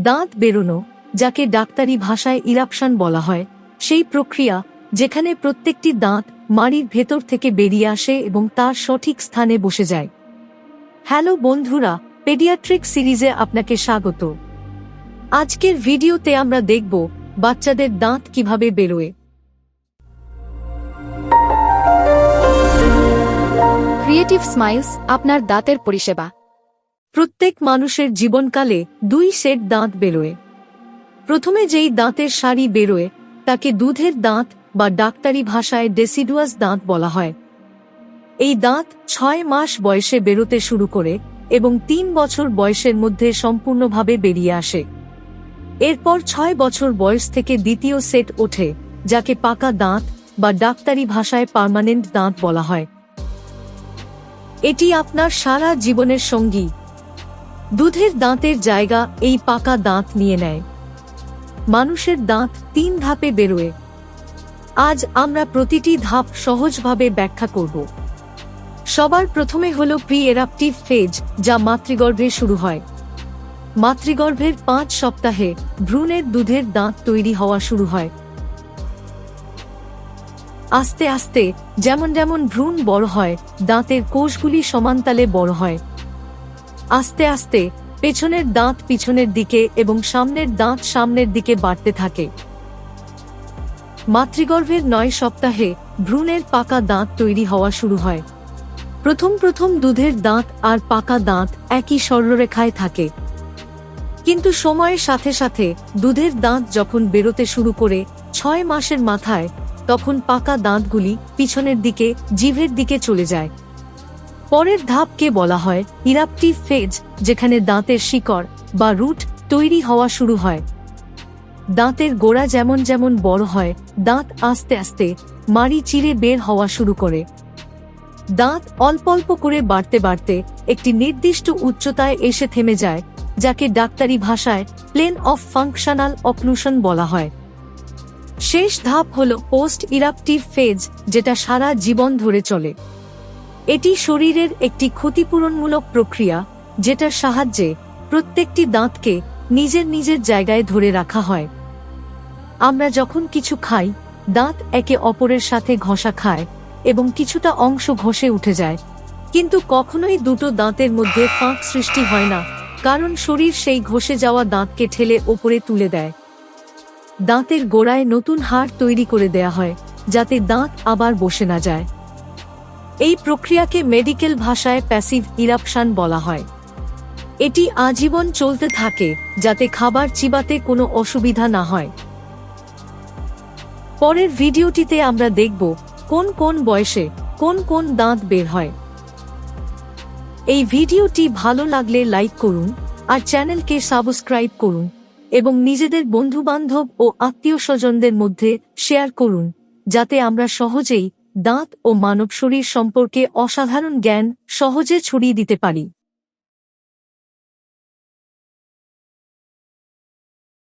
দাঁত বেরোনো, যাকে ডাক্তারি ভাষায় ইরাপশন বলা হয়, সেই প্রক্রিয়া যেখানে প্রত্যেকটি দাঁত মাড়ির ভেতর থেকে বেরিয়ে আসে এবং তার সঠিক স্থানে বসে যায়। হ্যালো বন্ধুরা, পেডিয়াট্রিক সিরিজে আপনাকে স্বাগত। আজকের ভিডিওতে আমরা দেখব বাচ্চাদের দাঁত কীভাবে বেরোয়। ক্রিয়েটিভ স্মাইলস আপনার দাঁতের পরিষেবা। প্রত্যেক মানুষের জীবনকালে দুই সেট দাঁত বেরোয়। প্রথমে যেই দাঁতের সারি বেরোয়, তাকে দুধের দাঁত বা ডাক্তারি ভাষায় ডেসিডুয়াস দাঁত বলা হয়। এই দাঁত ছয় মাস বয়সে বেরোতে শুরু করে এবং তিন বছর বয়সের মধ্যে সম্পূর্ণভাবে বেরিয়ে আসে। এরপর ছয় বছর বয়স থেকে দ্বিতীয় সেট ওঠে, যাকে পাকা দাঁত বা ডাক্তারি ভাষায় পার্মানেন্ট দাঁত বলা হয়। এটি আপনার সারা জীবনের সঙ্গী দুধের দাঁতের জায়গা এই পাকা দাঁত নিয়ে নেয়। মানুষের দাঁত তিন ধাপে বেরোয়। আজ আমরা প্রতিটি ধাপ সহজভাবে ব্যাখ্যা করব। সবার প্রথমে হল প্রি এরাপটিভ ফেজ যা মাতৃগর্ভে শুরু হয়। মাতৃগর্ভের পাঁচ সপ্তাহে ভ্রূণের দুধের দাঁত তৈরি হওয়া শুরু হয়। আস্তে আস্তে যেমন যেমন ভ্রূণ বড় হয়, দাঁতের কোষগুলি সমান্তালে বড় হয়। আস্তে আস্তে পেছনের দাঁত পিছনের দিকে এবং সামনের দাঁত সামনের দিকে বাড়তে থাকে। মাতৃগর্ভের নয় সপ্তাহে ভ্রূণের পাকা দাঁত তৈরি হওয়া শুরু হয়। প্রথম প্রথম দুধের দাঁত আর পাকা দাঁত একই সরলরেখায় থাকে। কিন্তু সময়ের সাথে সাথে দুধের দাঁত যখন বেরোতে শুরু করে ছয় মাসের মাথায়, তখন পাকা দাঁতগুলি পিছনের দিকে, জিভের দিকে চলে যায়। পরের ধাপকে বলা হয় ইরাপটিভ ফেজ, যেখানে দাঁতের শিকড় বা রুট তৈরি হওয়া শুরু হয়। দাঁতের গোড়া যেমন যেমন বড় হয়, দাঁত আস্তে আস্তে মারি চিরে বের হওয়া শুরু করে। দাঁত অল্প অল্প করে বাড়তে বাড়তে একটি নির্দিষ্ট উচ্চতায় এসে থেমে যায়, যাকে ডাক্তারি ভাষায় প্লেন অফ ফাংশনাল অক্লুশন বলা হয়। শেষ ধাপ হল পোস্ট ইরাপটিভ ফেজ, যেটা সারা জীবন ধরে চলে। এটি শরীরের একটি ক্ষতিপূরণমূলক প্রক্রিয়া, যেটার সাহায্যে প্রত্যেকটি দাঁতকে নিজের নিজের জায়গায় ধরে রাখা হয়। আমরা যখন কিছু খাই, দাঁত একে অপরের সাথে ঘষা খায় এবং কিছুটা অংশ ঘষে উঠে যায়। কিন্তু কখনোই দুটো দাঁতের মধ্যে ফাঁক সৃষ্টি হয় না, কারণ শরীর সেই ঘষে যাওয়া দাঁতকে ঠেলে ওপরে তুলে দেয়। দাঁতের গোড়ায় নতুন হাড় তৈরি করে দেয়া হয়, যাতে দাঁত আবার বসে না যায়। এই প্রক্রিয়াকে মেডিকেল ভাষায় প্যাসিভ ইরাপশন বলা হয়। এটি আজীবন চলতে থাকে, যাতে খাবার চিবাতে কোনো অসুবিধা না হয়। পরের ভিডিওটিতে আমরা দেখব, কোন কোন বয়সে কোন কোন দাঁত বের হয়। এই ভিডিওটি ভালো লাগলে লাইক করুন, আর চ্যানেলকে সাবস্ক্রাইব করুন, এবং নিজেদের বন্ধুবান্ধব ও আত্মীয় স্বজনদের মধ্যে শেয়ার করুন, যাতে আমরা সহজেই দাঁত ও মানব শরীর সম্পর্কে অসাধারণ জ্ঞান সহজে ছড়িয়ে দিতে পারি।